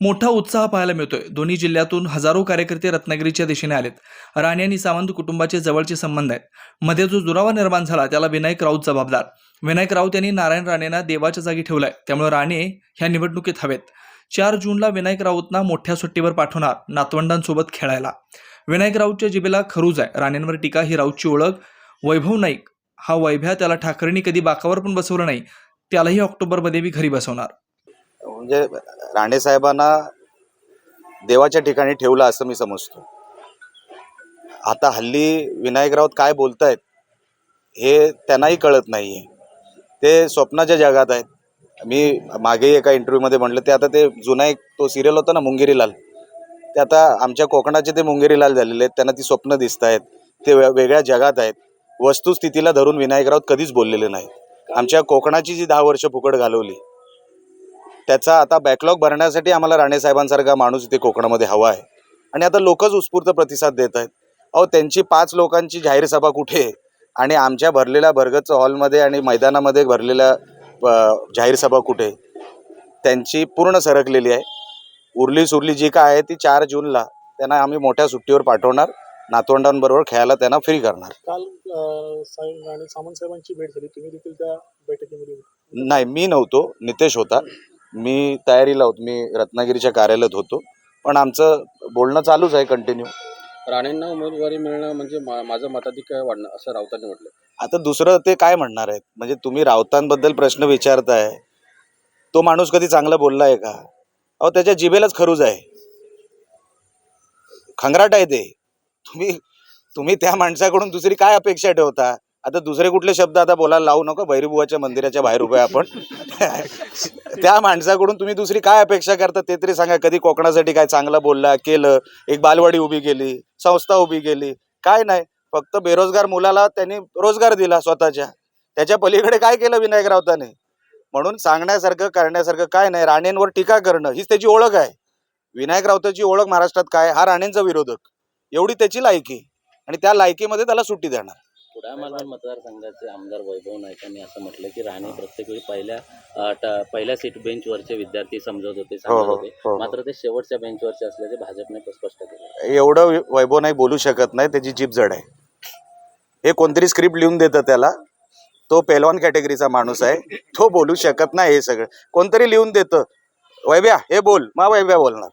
मोठा उत्साह पाहायला मिळतोय. दोन्ही जिल्ह्यातून हजारो कार्यकर्ते रत्नागिरीच्या दिशेने आलेत. राणे आणि सावंत कुटुंबाचे जवळचे संबंध आहेत. मध्ये जो दुरावा निर्माण झाला त्याला विनायक राऊत जबाबदार. विनायक राऊत यांनी नारायण राणेंना देवाच्या जागी ठेवलाय. त्यामुळे राणे ह्या निवडणुकीत हवेत. चार जूनला विनायक राऊतना मोठ्या सुट्टीवर पाठवणार नातवंडांसोबत खेळायला. विनायक राऊतच्या जिबेला खरूज आहे. राणेंवर टीका ही राऊतची ओळख. वैभव नाईक हा वैभ्या त्याला ठाकरेंनी कधी बाकावर पण बसवलं नाही. त्यालाही ऑक्टोबरमध्ये मी घरी बसवणार. म्हणजे राणे साहेबांना देवाच्या ठिकाणी ठेवलं असं मी समजतो. आता हल्ली विनायक राऊत काय बोलतायत हे त्यांनाही कळत नाही आहे ते स्वप्नाच्या जगात आहेत. मी मागे एका इंटरव्ह्यूमध्ये म्हटलं ते आता ते जुना एक तो सिरियल होता ना मुंगेरीलाल. ते आता आमच्या कोकणाचे ते मुंगेरीलाल झालेले आहेत. त्यांना ती स्वप्न दिसत आहेत ते वे- वेगळ्या जगात आहेत. वस्तुस्थितीला धरून विनायक राऊत कधीच बोललेले नाही आमच्या कोकणाची जी दहा वर्ष फुकट घालवली त्याचा आता बॅकलॉग भरण्यासाठी आम्हाला राणे साहेबांसारखा माणूस इथे कोकणामध्ये हवा आहे. आणि आता लोकच उत्स्फूर्त प्रतिसाद देत आहेत. अहो त्यांची पाच लोकांची जाहीर सभा कुठे आहे? आणि आमच्या भरलेल्या भरगच हॉलमध्ये आणि मैदानामध्ये भरलेल्या जाहीर सभा कुठे? त्यांची पूर्ण सरकलेली आहे. उरली सुरली जी काय आहे ती चार जूनला त्यांना आम्ही मोठ्या सुट्टीवर पाठवणार. नातवंडांबरोबर खेळायला त्यांना फ्री करणार. काल साहेबांची भेट झाली. तुम्ही देखील त्या बैठकीमध्ये. नाही मी नव्हतो. नितेश होता. मी तयारीला होतो. मी रत्नागिरीच्या कार्यालयात होतो. पण आमचं बोलणं चालूच आहे कंटिन्यू राणेंना उमेदवारी मिळणं म्हणजे मा- माझं मताधिक्य वाढणं असं राऊतांनी म्हटलं. आता दुसरं ते काय म्हणणार आहेत? म्हणजे तुम्ही राऊतांबद्दल प्रश्न विचारताय. तो माणूस कधी चांगला बोलला आहे का? अहो त्याच्या जिभेलाच खरूज आहे. खंगराट आहे ते. तुम्ही तुम्ही त्या माणसाकडून दुसरी काय अपेक्षा ठेवता? आता दुसरे कुठले शब्द आता बोलायला लावू नका भैरीबुवाच्या मंदिराच्या बाहेर उभे आपण. त्या माणसाकडून तुम्ही दुसरी काय अपेक्षा करता ते तरी सांगा. कधी कोकणासाठी काय चांगलं बोलला केलं एक बालवाडी उभी केली संस्था उभी केली काय नाही. फक्त बेरोजगार मुलाला त्यांनी रोजगार दिला स्वतःच्या. त्याच्या पलीकडे काय केलं विनायक राऊताने? म्हणून सांगण्यासारखं करण्यासारखं काय नाही. राणेंवर टीका करणं हीच त्याची ओळख आहे. विनायक राऊताची ओळख महाराष्ट्रात काय? हा राणेंचा विरोधक. एवढी त्याची लायकी. आणि त्या लायकीमध्ये त्याला सुट्टी देणार. मालवण मतदारसंघाचे आमदार वैभव नाईक यांनी असं म्हटलं की राणे प्रत्येक वेळी पहिल्या अ, ट- पहिल्या सीट बेंचवरचे विद्यार्थी समजत होते हो सांगत हो होते. हो मात्र ते शेवटच्या बेंचवरचे असल्याचे भाजपने स्पष्ट केलं. एवढं वै- वैभव नाही बोलू शकत नाही त्याची जीप जड आहे. हे कोणतरी स्क्रिप्ट लिहून देतं त्याला. तो पेलवान कॅटेगरीचा माणूस आहे. तो बोलू शकत नाही हे सगळं. कोणतरी लिहून देतं. वैभ्या हे बोल. मग वैभ्या बोलणार.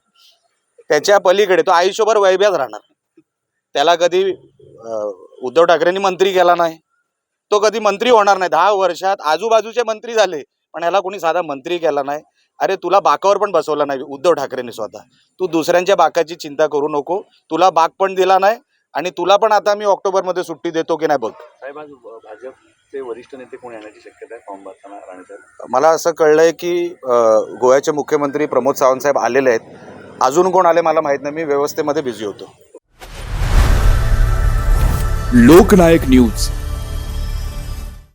त्याच्या पलीकडे तो आयुष्यभर वैभ्याच राहणार. त्याला कधी उद्धव ठाकरेंनी मंत्री केला नाही. तो कधी मंत्री होणार नाही. दहा वर्षात आजूबाजूचे मंत्री झाले पण याला कोणी साधा मंत्री केला नाही. अरे तुला बाकावर पण बसवलं नाही उद्धव ठाकरेंनी स्वतः. तू दुसऱ्यांच्या बाकाची चिंता करू नको. तुला बाग पण दिला नाही आणि तुला पण आता मी ऑक्टोबरमध्ये सुट्टी देतो की नाही बघ. साहेब आज भाजपचे वरिष्ठ नेते कोण येण्याची शक्यता आहे? फॉर्म भरताना राणे साहेब मला असं कळलंय की गोव्याचे मुख्यमंत्री प्रमोद सावंत साहेब आलेले आहेत. अजून कोण आले मला माहीत नाही. मी व्यवस्थेमध्ये बिझी होतो. लोकनायक न्यूज.